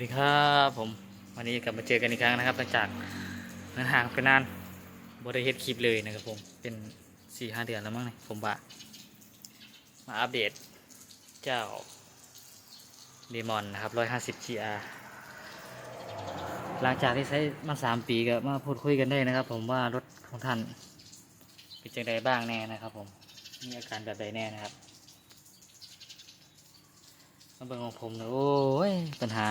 สวัสดีครับผมวันนี้กลับมาเจอกันอีกครั้งนะครับหลังจากนั้นห่างไปนานบริเฮดคลิปเลยนะครับผมเป็นสี่ห้าเดือนแล้วมั้งเนี่ยผมว่ามาอัปเดตเจ้าเดมอนนะครับร้อยห้าสิบ GR หลังจากที่ใช้มาสามปีก็มาพูดคุยกันได้นะครับ ผมว่ารถของท่านเป็นจังใดบ้างแน่นะครับผมมีอาการแบบใดแน่นะครับมาเบิ่งของผมนะโอ้ยปัญหา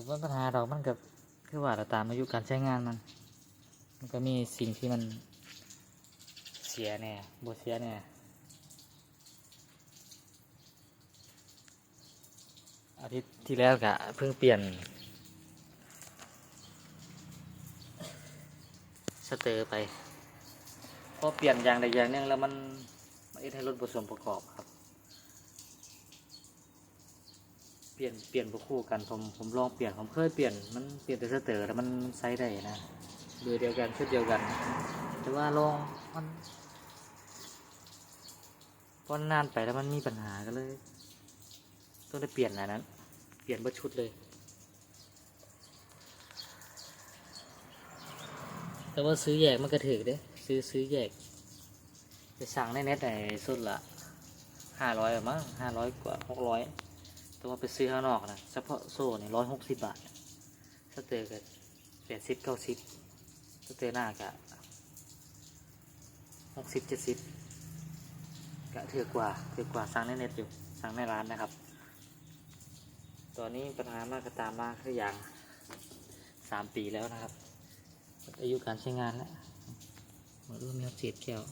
กับว่าปัญหาดอกมันกับคือว่าเราตามอายุการใช้งานมัน มันก็มีสิ่งที่มันเสียแน่บเสียแน่อาทิตย์ที่แล้วกะเพิ่งเปลี่ยน สเตอร์ไปพอเปลี่ยนอย่างใดอย่างหนึ่งแล้วมันมันเอ็ดให้รถผสมประกอบครับ เปลี่ยนเปลี่ยนพวกคู่กันผมผมลองเปลี่ยนผมเคยเปลี่ยนมันเปลี่ยนแต่สเตอร์แล้วมันไซส์ได้นะเบอร์เดียวกันชุดเดียวกัน แต่ว่าลองมันพอนานไปแล้วมันมีปัญหาก็เลยต้องได้เปลี่ยนอะไรนั้น เปลี่ยนเบอร์ชุดเลย แต่ว่าซื้อแยกมันก็ถือเด้ซื้อซื้อแยกไปสั่งในเน็ตไหนสุดละห้าร้อยมั้งห้าร้อยกว่าหกร้อย แต่ว่าไปซื้อข้างนอกนะเฉพาะโซ่เนี่ยร้อยหกสิบบาทสเตอร์ก็แปดสิบเก้าสิบสเตอร์หน้ากะหกสิบเจ็ดสิบกะถือกว่าถือกว่าสั่งในเน็ตอยู่สั่งในร้านนะครับ ตอนนี้ปัญหามากก็ตามมากคืออย่างสามปีแล้วนะครับ อายุการใช้งานแล้วมาดูมีเศษแก้ว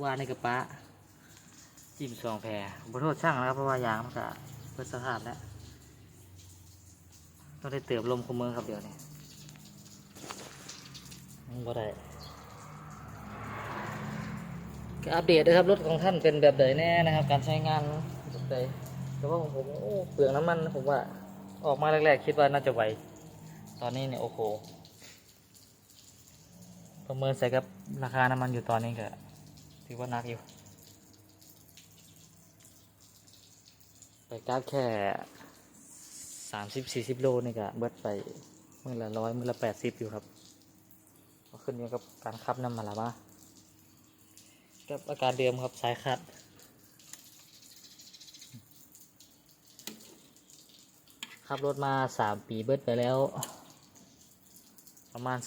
วานในกระปะจิ้มสองแพรบโทษช่างนะครับ เพราะว่ายางมันก็เพื่อสภาพแล้วต้องได้เติมลมคุมมือครับเดี๋ยวนี้มันบ่ได้ก็อัปเดตนะครับรถของท่านเป็นแบบใดแน่นะครับ การใช้งานแบบใดแต่ว่าของผมโอ้เปลืองน้ำมันผมว่าออกมาแรกๆ คิดว่าน่าจะไหวตอนนี้เนี่ยโอ้โหประเมินใส่กับราคาน้ำมันอยู่ตอนนี้ก็ ถือว่านักอยู่ ไปกราฟแค่สามสิบสี่สิบโลนี่ก็เบิดไปมือละร้อยมือละแปดสิบอยู่ครับก็ขึ้นอยู่กับการขับน้ำมันละมากับอาการเดิมครับสายขัดขับรถมาสามปีเบิดไปแล้ว ประมาณ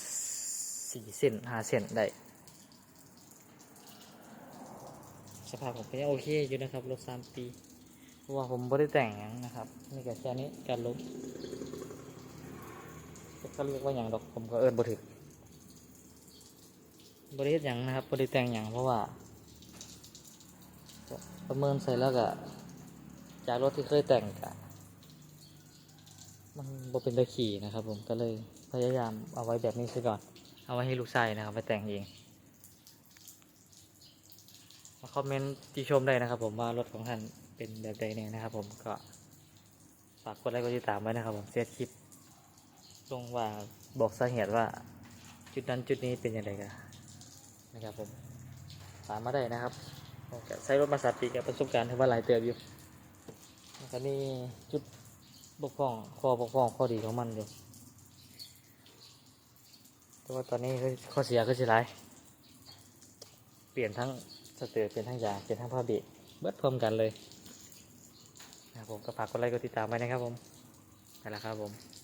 สี่เซนห้าเซนได้ ส ภาพผมก็ยังโอเคอยู่นะครับรถสามปีเพราะว่าผมไม่ได้แต่งหยังนะครับนี่ก็แค่นี้การลบก็เรียกว่าอย่างดอกผมก็เอิญบ่ถึกบริเฮ็ดหยังนะครับบริแต่งหยังเพราะว่าก็ประเมินใส่แล้วก็จากรถที่เคยแต่งกะมันบ่เป็นตะขี่นะครับ ผมก็เลยพยายามเอาไว้แบบนี้ซะก่อน เอาไว้ให้ลูกชายนะครับไปแต่งเอง มาคอมเมนต์ที่ชมได้นะครับ ผมว่ารถของท่านเป็นแบบใดเนี่ยนะครับ ผมก็ฝากกดไลค์กดติดตามไว้นะครับ ผมเซตคลิปลงว่าบอกสาเหตุว่า จุดนั้นจุดนี้เป็นย่างไรกันนะครับผมตามมาได้นะครับใช้รถมาสามปีกับประสบการณ์ถือว่าหลายเติบอยู่นะครับนี่จุดบกพร่องข้อบกพร่องข้อดีของมันอยู่แต่ว่าตอนนี้ข้อเสียก็จะหลาย เปลี่ยนทั้ง สเตอร์เป็นทั้งยาเป็นทั้งผ้าเบรเบิดพร้อมกันเลยนะครับผมก็ฝากกดไลค์กดติดตามไว้นะครับผมนั่นแหละครับผม